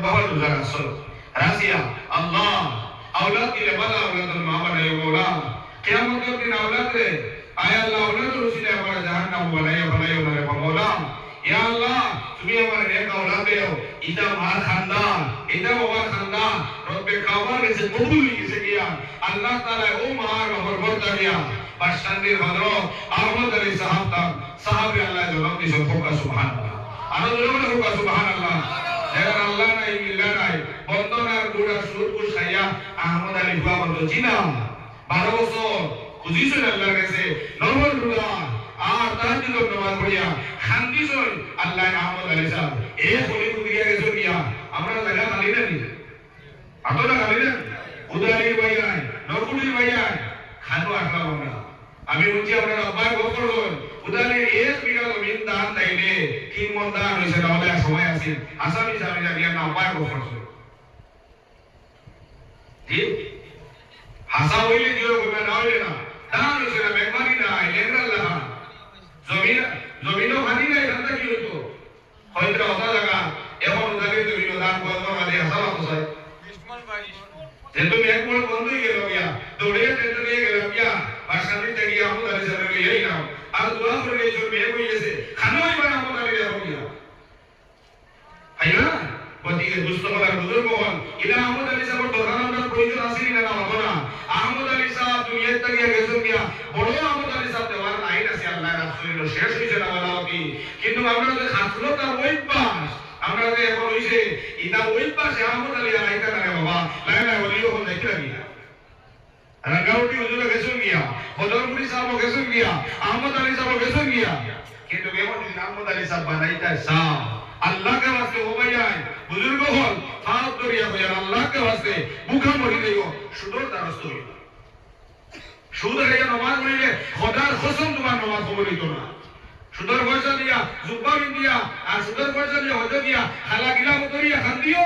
বাবা রোজা আসল রাজিয়া আল্লাহ আওলাদ দিলে বালা আওলাদ মা বানাই মৌলা কিয়ামতের দিন আওলাদ রে আয় আল্লাহ আওলাদ রসিলে আমার জাহান্নাম বানাই বানাই ওনারে মৌলা ইয়া আল্লাহ তুমি আমার নেক আওলাদ দেও ইদা মার খানদান ইদা বাবার খানদান রব্বে কাবার কাছে কবুল গেছে গিয়া আল্লাহ তাআলা ও মার বাবার বর্তা গিয়া বাদশাহীর হযরত আহমদ আলী সাহাব তা সাহাবী আল্লাহ জবাব দিছে ফোকা সুবহানাল্লাহ আরো জোরে ফোকা সুবহানাল্লাহ যারা আল্লাহ নাই মিল্লা নাই বন্দনার গুড়া সুর খাইয়া আহমদ আলী হুয়া বন্ধ চিনা বারো বছর খুঁজিছেন আল্লাহর কাছে নরমল রুলা আর তাহাজ্জুদ নামাজ পড়িয়া খান্দিছেন আল্লাহ আহমদ আলী সাহেব। এ হলি কুদিয়া গেছে গিয়া, আমরা জায়গা খালি না নি আপনারা খালি না উদারি ভাইয়াই নরকুটির ভাইয়াই খানো আসলাম আমরা। আমি বলছি আপনারা আব্বাই গোপর হন উদারি এক বিঘা দান দাইলে তিন মন দান হয়েছে তাহলে এক সময় আছে আসামি সামি জানিয়া না গোপর হন ঠিক হাসা হইলে দিও কইবে না হইলে না। দান হইছে না মেহমানি না লেংরা লাহা জমিন জমিনও হানি নাই ধান্দা কি হইতো হয়তো কথা জায়গা এখন উদারি জমিন দান করব মানে হাসা যে তুমি এক বড় বন্ধ হয়ে গেল গিয়া দৌড়ে টেন্ডার নিয়ে গেল গিয়া বাসানি থেকে গিয়া আমুদ আলী সাহেব এই নাও আর করে এই হয়ে গেছে খানোই মানে আমুদ আলী সাহেব গিয়া আইনা গতিকে দুষ্ট করার বুজুর্গ হন ইলা আহমদ আলী দরকার আমরা প্রয়োজন আসেনি না হতো না আহমদ আলী সাহেব দুনিয়ার থেকে গেছেন গিয়া বড় আহমদ আলী সাহেব দেওয়ার আইন আছে আল্লাহ রাসূলের শেষ হইছে না বলা কি কিন্তু আমরা যে খাসলো তার আমরা যে এখন হইছে ওই পাশে আহমদ আলী আইতা না বাবা লাই লাই ওলিও হল দেখতে গিয়া রাঙ্গাউটি হুজুরে গেছেন গিয়া বদরপুরি সাহেব গেছেন গিয়া আহমদ আলী সাহেব গেছেন গিয়া কিন্তু কেমন যদি আহমদ আলী সাহেব বানাইতা সাহ আল্লাহ के वास्ते हो भैया बुजुर्ग হল হাত ধরিয়া হইয়া আল্লাহ के वास्ते মুখা মরি দেইব সুদর দ্বারস্থ হইব সুদ হইয়া নমাজ পড়িলে খোদার কসম তোমার নমাজ কবুল হইতো না সুদর পয়সা দিয়া জুব্বা বিন্দিয়া আর সুদর পয়সা দিয়া হজ দিয়া, খালা গিলা মতরিয়া খান দিও।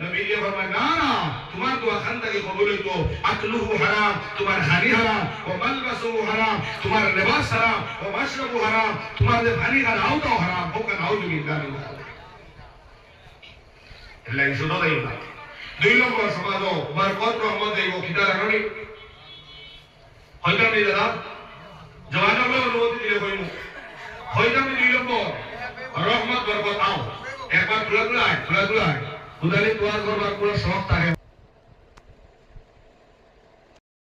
নবী দিয়ে ফরমায়, না না, তোমার দোয়া খান থেকে কবুল হইতো আকলুহু হারাম, তোমার খানি হারাম ও মালবাসুহু হারাম, তোমার লিবাস হারাম, ও মাশরাবু হারাম, তোমার যে পানি হারাম তাও হারাম হোকা নাউযু বিল্লাহি মিন এলাই শুধু দেই না। দুই নম্বর সমাজ বরকত রহমত দেব কিতা জানি হয়তো নেই দাদা? জওয়ানকে অনুমতি আয় উদালি তোয়ার করবার পুরো শখ থাকে